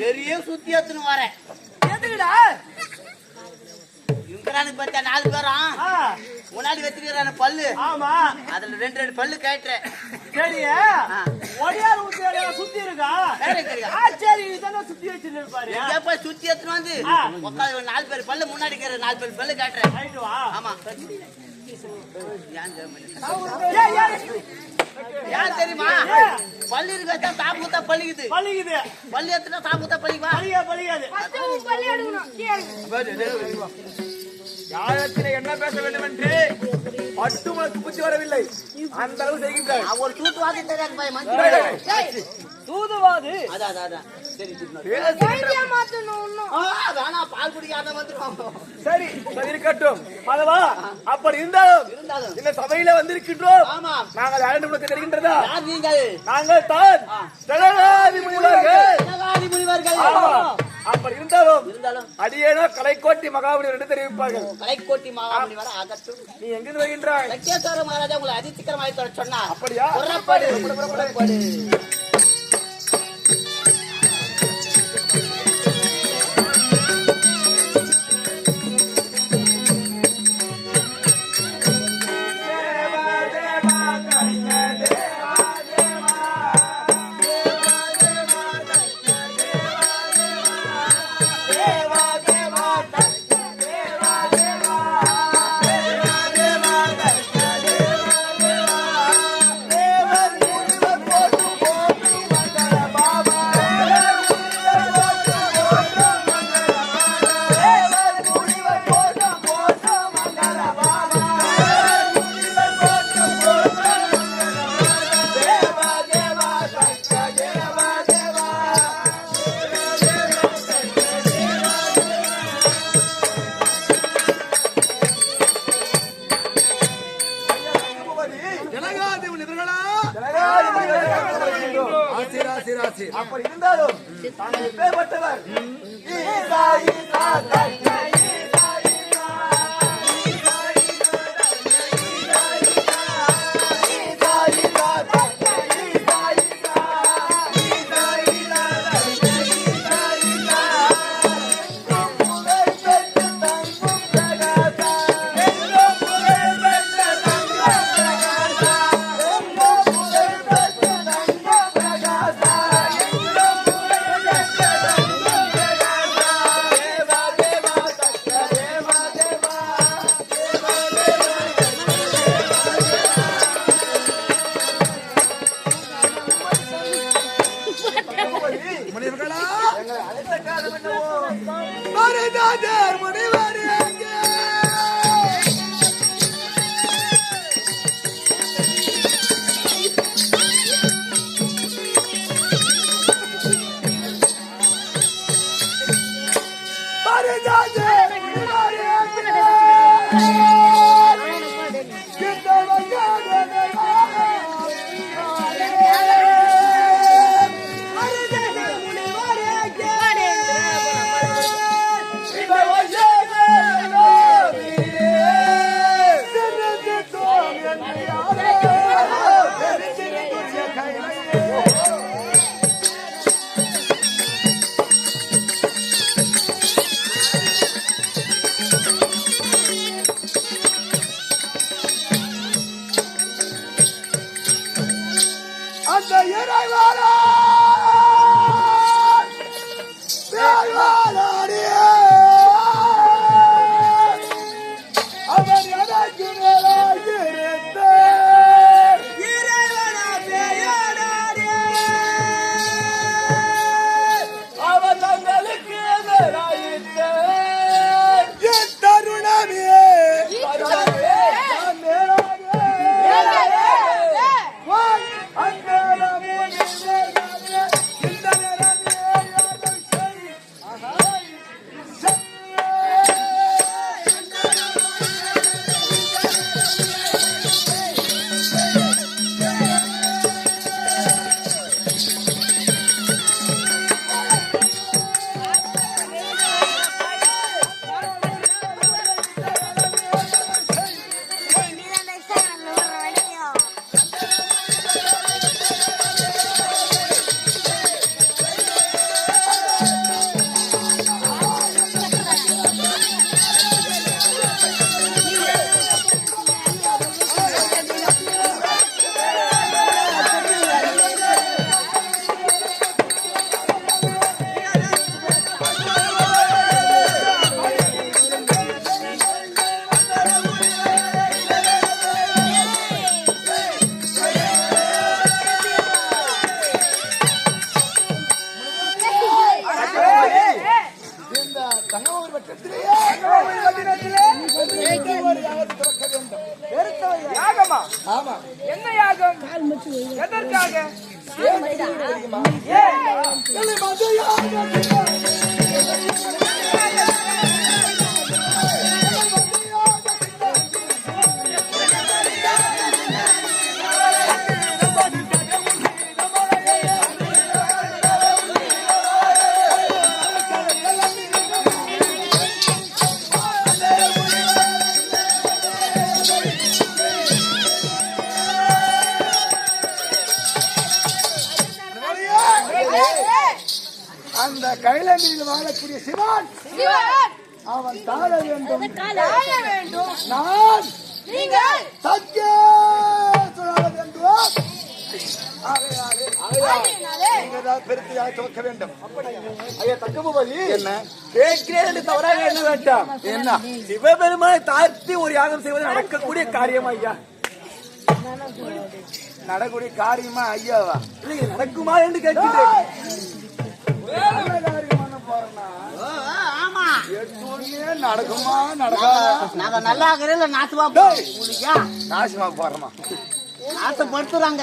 பெரிய சுத்தி எடுத்துன்னு வரேன். எதுக்குடா? பார்த்தா நாலு பேரும் முன்னாடி வச்சிருக்கிறான பல்லு. ஆமா. அதுல ரெண்டு ரெண்டு பல்லு கேட்டுறேன் சரி ஒடியார் ஊத்தியார சுத்தி இருக்கா? சரி, இதானே சுத்தி வச்சுன்னு இருப்பாரு எங்கப்பா சுத்தி எடுத்துன்னு வந்து. உட்காந்து நாலு பேர் பல்லு முன்னாடி இருக்கிற நாலு பேர் பல்லு காட்டுறேன் ஆமா. ஏன் ஏன் தெரியுமா? பல்லு இருக்கா சாப்பிட்டா பள்ளிக்குது பழிக்குது பல்லு எடுத்துட்டா சாப்பிட்டா பள்ளிக்குவா பழியா பழியாது. யாரிடத்தில் என்ன பேச வேண்டும் என்று பட்டு உனக்கு புத்தி வரவில்லை. அந்த அளவு செய்கின்றார். அவன் ஒரு சூட்டு வாசி தெரியாது தூதுவாது. அதான் அதான், சரி வேணாம் பால் குடிக்காத வந்துடும் சரி சரி இருக்கட்டும். மாதவா அப்படி இருந்தாலும் இருந்தாலும். இந்த சபையில வந்திருக்கின்றோம். ஆமா. நாங்கள் யாரும் உனக்கு தெரிகின்றதா நீங்கள்? நாங்கள் தான் ஜனநாதி முனிவர்கள். ஜனகாதி முனிவர்கள். ஆமா. அப்படி இருந்தாலும் இருந்தாலும். அடியேனோ கலைக்கோட்டி மகாபலி என்று தெரிவிப்பார்கள். கலைக்கோட்டி மாகாமணி வர அகற்றும். நீ எங்கிருந்து வருகின்றாய்? லட்சேஸ்வர மகாராஜா உங்களை அதிசீக்கிரமாக தர சொன்னார். அப்படியா? புறப்படு புறப்படு. முனிவர்களா? எங்களை the United கேட்கிறேன் என்று தவறாக என்ன வேண்டாம். என்ன? சிவபெருமானை தாழ்த்தி ஒரு யாகம் செய்வது நடக்கக்கூடிய காரியம் ஐயா? நடக்கூடிய காரியமா ஐயாவா? நடக்குமா என்று கேட்கிறேன். நடக்குமா நடக்காதா நாங்க நல்லா இருக்கிற நாசுவா போறோம் நாசமா போறமா நாசப்படுத்துறாங்க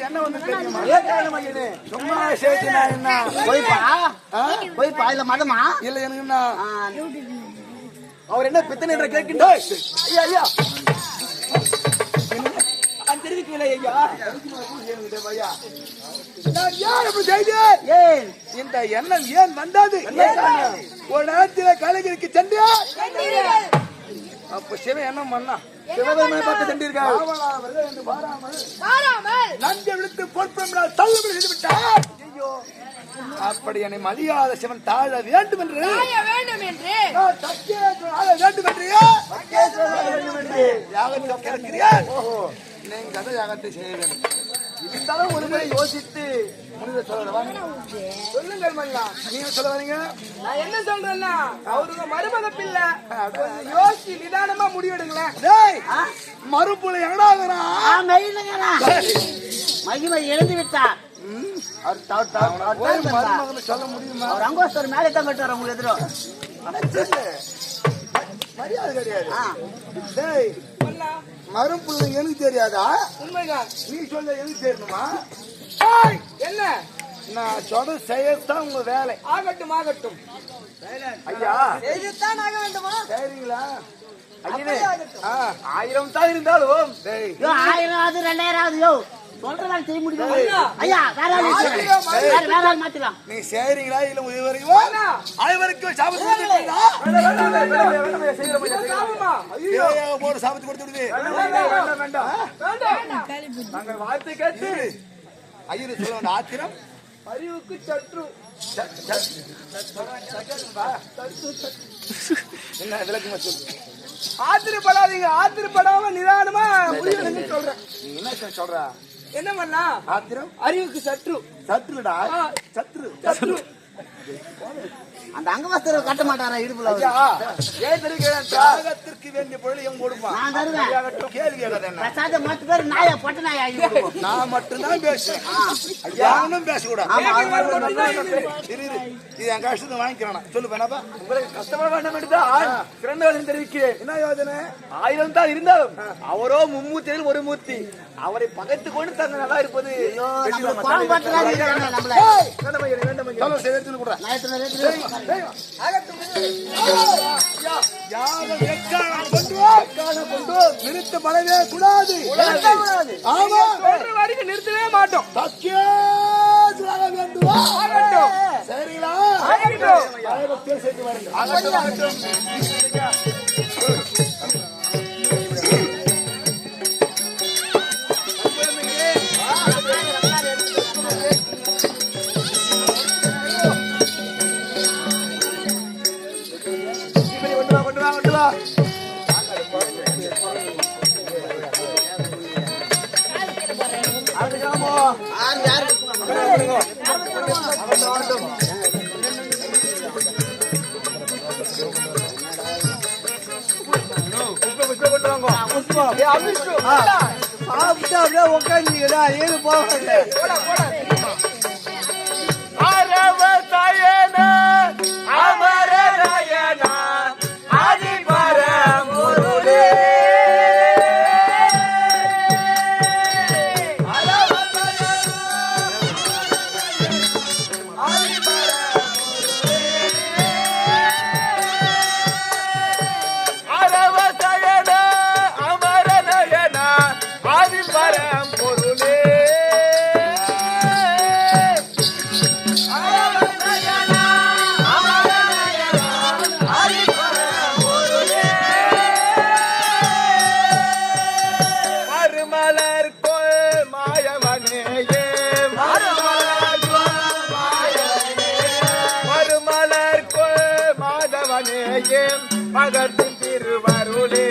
எண்ணம் வந்து சும்மா சேர்த்து நான் என்ன? போய்ப்பா. போய்ப்பா இல்ல மதமா? இல்ல எனக்கு என்ன? அவர் என்ன பித்தன் ஐயா ஐயா. நான் தெரிவிக்கவில்லை ஐயா நான் யார் அப்படி செய்தேன் ஏன் இந்த எண்ணம் ஏன் வந்தது ஒரு நேரத்தில் கலைஞருக்கு சென்று அப்ப சிவன் என்ன பண்ணா சிவபெருமானை பார்த்து நஞ்சை விழுத்து தள்ளுபடி செய்து விட்டார் அப்படி என்னை மதியாத சிவன் தாழ வேண்டும் என்று வேண்டும் நீங்க அதை யாகத்தை செய்ய வேண்டும் இருந்தாலும் ஒரு முறை யோசித்து முடிவை சொல்ல வாங்க சொல்லுங்கள் மல்லா. நீங்க சொல்ல வரீங்க? நான் என்ன சொல்றேன்னா அவருக்கு மருமக பிள்ளை யோசிச்சு நிதானமா முடிவெடுங்களேன். டேய்! மறுப்புல மெய்யிலுங்கண்ணா. மகிமை எழுந்து. மருமகனை சொல்ல முடியுமா? அவர் அங்கோஸ்தர் மேலே தான் கட்டுவார் உங்களுக்கு எதிரும். மரியாதை கிடையாது. அண்ணா, மறுப்புள்ள எனக்கு தெரியாதா? உண்மைதான். நீ சொல்ல எனக்கு தெரியணுமா? ஏய், என்ன? நான் சொல்ற செய்யத்தான் உங்க வேலை. ஆகட்டும் ஆகட்டும். ஐயா. செய்துத்தான் ஆக வேண்டுமா? சரிங்களா? ஆயிரம் தான் இருந்தாலும் ஆயிரம் ஆகுது ரெண்டாயிரம் ஆகுது யோ சொல்றதான் செய்ய முடியும் ஐயா. வேற. வேற வேற ஆள் மாத்திக்கலாம் நீ சரிங்களா இல்ல இதுவரைக்கும் அண்ணா. அனைவருக்கும் சாபத்து வேண்டாம், வேண்டாம், வேண்டாம், வேண்டாம், வேண்டாம், தேவையாக போட்டு சாபத்து கொடுத்து விடுது வேண்டாம், வேண்டாம், வேண்டாம். வேண்டாம் நாங்கள் வார்த்தை கேட்டு ஐயரு சொல்ல வேண்டிய ஆத்திரம் அறிவுக்கு சற்று என்ன விளக்குமா சொல்லு ஆத்திரப்படாதீங்க ஆத்திரப்படாம நிதானமா சொல்றேன் நீ என்ன சொல்ற என்ன பண்ணா? ஆத்திரம்? அறிவுக்கு சற்று ஆ. சத்ரு சற்று அந்த அங்கவஸ்தரை கட்ட மாட்டாரா இடுப்புல. ஏன் தெரிவிக்கிறேன் தியாகத்திற்கு வேண்டிய பொருள் எங்க கொடுப்பான் நான் தருவேன். கேள்வி பிரசாத மாத்து பேர் நாயா பொட்ட நாயா. நான் மட்டும்தான் பேசுவேன். யாரும் பேசக்கூடாது. இது என் கஷ்டத்தை வாங்கிக்கிறேன். சொல்லு வேணாப்பா உங்களுக்கு கஷ்டப்பட வேண்டாம் என்றுதான் சிறந்தவர்கள் தெரிவிக்கிறேன். என்ன யோசனை ஆயிரம் தான் இருந்தாலும் அவரோ மும்மூர்த்தியில் ஒரு மூர்த்தி. அவரை பகைத்து கொண்டு தங்க நல்லா இருப்பது? வேண்டாம் ஐயா, வேண்டாம் ஐயா. சொல்ல செய்யறதுல கூட நிறுத்த படவே கூடாது ஆமா வரைக்கும் நிறுத்தவே மாட்டோம் சரிங்களா அப்படியே உட்காந்துங்களா ஏது போக மாதவனேயே மகத்தின் திருவருளே.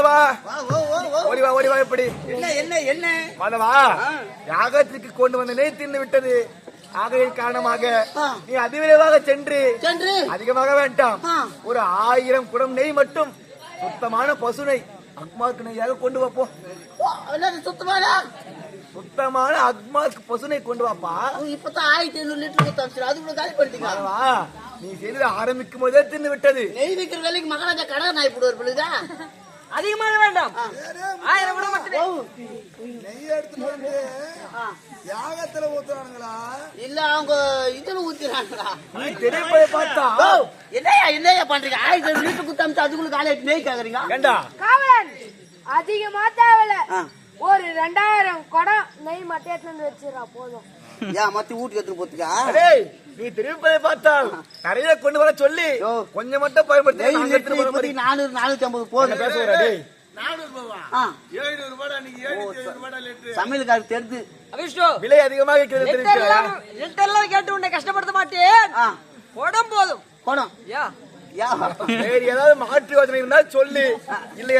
மாதவா ஓடி வா ஓடி வா. எப்படி? என்ன என்ன என்ன? மாதவா யாகத்திற்கு கொண்டு வந்த நெய் தின்னு விட்டது. ஆகையின் காரணமாக. நீ அதிவிரைவாக சென்று. சென்று. அதிகமாக வேண்டாம். ஒரு ஆயிரம் குடம் நெய் மட்டும். சுத்தமான பசு நெய். அக்மார்க்கு நெய்யாக கொண்டு வாப்போ ஓ, என்னது சுத்தமாடா சுத்தமான அக்மார்க்கு பசு நெய் கொண்டு வாப்பா இப்பதான் ஆயிரத்தி ஐநூறு லிட்டர் கொடுத்தாச்சு அது கூட காலி பண்ணிட்டீங்க. மாதவா நீ செய்தது ஆரம்பிக்கும் போதே தின்னு விட்டது. நெய் விற்கிற வேலைக்கு மகாராஜா கடை நாய் போடுவார் பொழுதா அதிகமாக வேண்டாம். ஆயிரம் கூட மட்டுமே. நெய் எடுத்துட்டு வந்து யாகத்துல ஊத்துறானுங்களா? இல்ல அவங்க இதுல ஊத்திடுறாங்களா நீ திரைப்பதை பார்த்தா? ஓ, என்னய்யா என்னய்யா பண்றீங்க? ஆயிரத்தி லிட்டர் கொடுத்தாச்சு அதுக்குள்ள காலையில நெய் கேக்குறீங்க? ஏண்டா? காவலன் அதிகமா தேவையில்ல. ஒரு ரெண்டாயிரம் குடம் நெய் மட்டும் எடுத்துட்டு வச்சிடறா போதும். ஏன் மத்தி வீட்டுக்கு எடுத்துட்டு போத்துக்கா டேய் நீ திருப்பதை பார்த்தால் நிறைய கொண்டு வர சொல்லி. கொஞ்சம் மட்டும் பயன்படுத்தி. நானூறு நானூத்தி ஐம்பது போதும். பேச வர டேய் ஆ. எழுநூறு ரூபாய் அன்னைக்கு? ஏழு ரூபாய் லிட்டரு சமையலுக்காருக்கு தெரிஞ்சு விலை அதிகமாக கேட்டு உன்னை கஷ்டப்படுத்த மாட்டேன். போதும். யா. வேறு ஏதாவது மாற்று யோசனை இருந்தால் சொல்லு. இல்லை.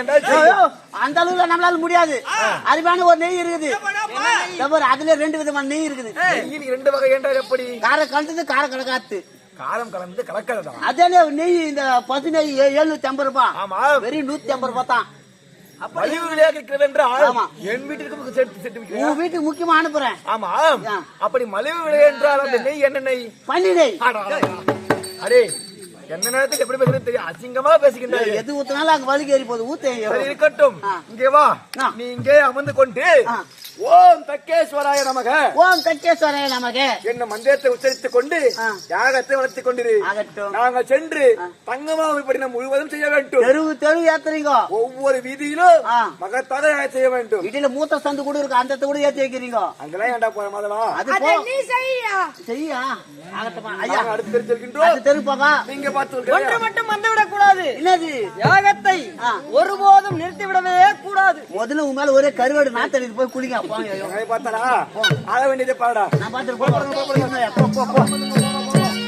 அந்த அளவுல நம்மளால முடியாது. அருமையான ஒரு நெய் இருக்குது. அதுல ரெண்டு விதமான நெய் இருக்குது. நெய்யில் இரண்டு வகை என்றால் எப்படி? கார கலந்தது கார கடக்காத்து காரம் கலந்து கலக்கிறதா அதே நெய் இந்த பசு நெய் எழுநூத்தி ஐம்பது ரூபாய். ஆமா. வெறும் நூத்தி ஐம்பது ரூபாய் தான். வீட்டுக்கு முக்கியமா அனுப்புறேன். ஆமா. அப்படி மலிவு விலை என்றால் அந்த நெய் என்ன நெய்? பன்னி நெய். அடே எந்த நேரத்துக்கு எப்படி பேசுறது தெரியும் அசிங்கமா பேசுகின்றாய் எது ஊத்தினாலும் அங்க வலிக்கு ஏறி போகுது ஊத்த இருக்கட்டும். இங்கே வா. நீ இங்கே அமர்ந்து கொண்டு. ஓம் தக்கேஸ்வராய நமக. ஓம் கச்சேஸ்வரே நமக்கு என்ன மந்திரத்தை உச்சரித்துக் கொண்டு. யாகத்தை வளர்த்துக் கொண்டிரு. ஆகட்டும். நாங்கள் சென்று தங்கமாவை படி நாம் முழுவதும் செய்ய வேண்டும். தெருவு தெருவு ஏத்துறீங்க ஒவ்வொரு வீதியிலும். மகத்தாக செய்ய வேண்டும். இடையில மூத்த சந்து கூட இருக்கு அந்த கூட ஏத்தி வைக்கிறீங்க. அங்கெல்லாம் ஏண்டா போற மாதவா? அது அத போ. நீ செய்யா. ஐயா. அடுத்து தெரிஞ்சிருக்கின்றோம். அது தெரு போவா நீங்க பார்த்து ஒன்று. மட்டும் வந்துவிடக் கூடாது என்னது யாகத்தை. ஒருபோதும் நிறுத்திவிடவே கூடாது. முதல்ல மேல ஒரே கருவாடு நாத்தடிட்டு போய் குளிங்க. போங்க ஐயோ. அங்கே பார்த்தாடா ஆக வேண்டியதை பாடா நான் பார்த்துட்டு போ, போ, போ, போ, போ, போ, போ.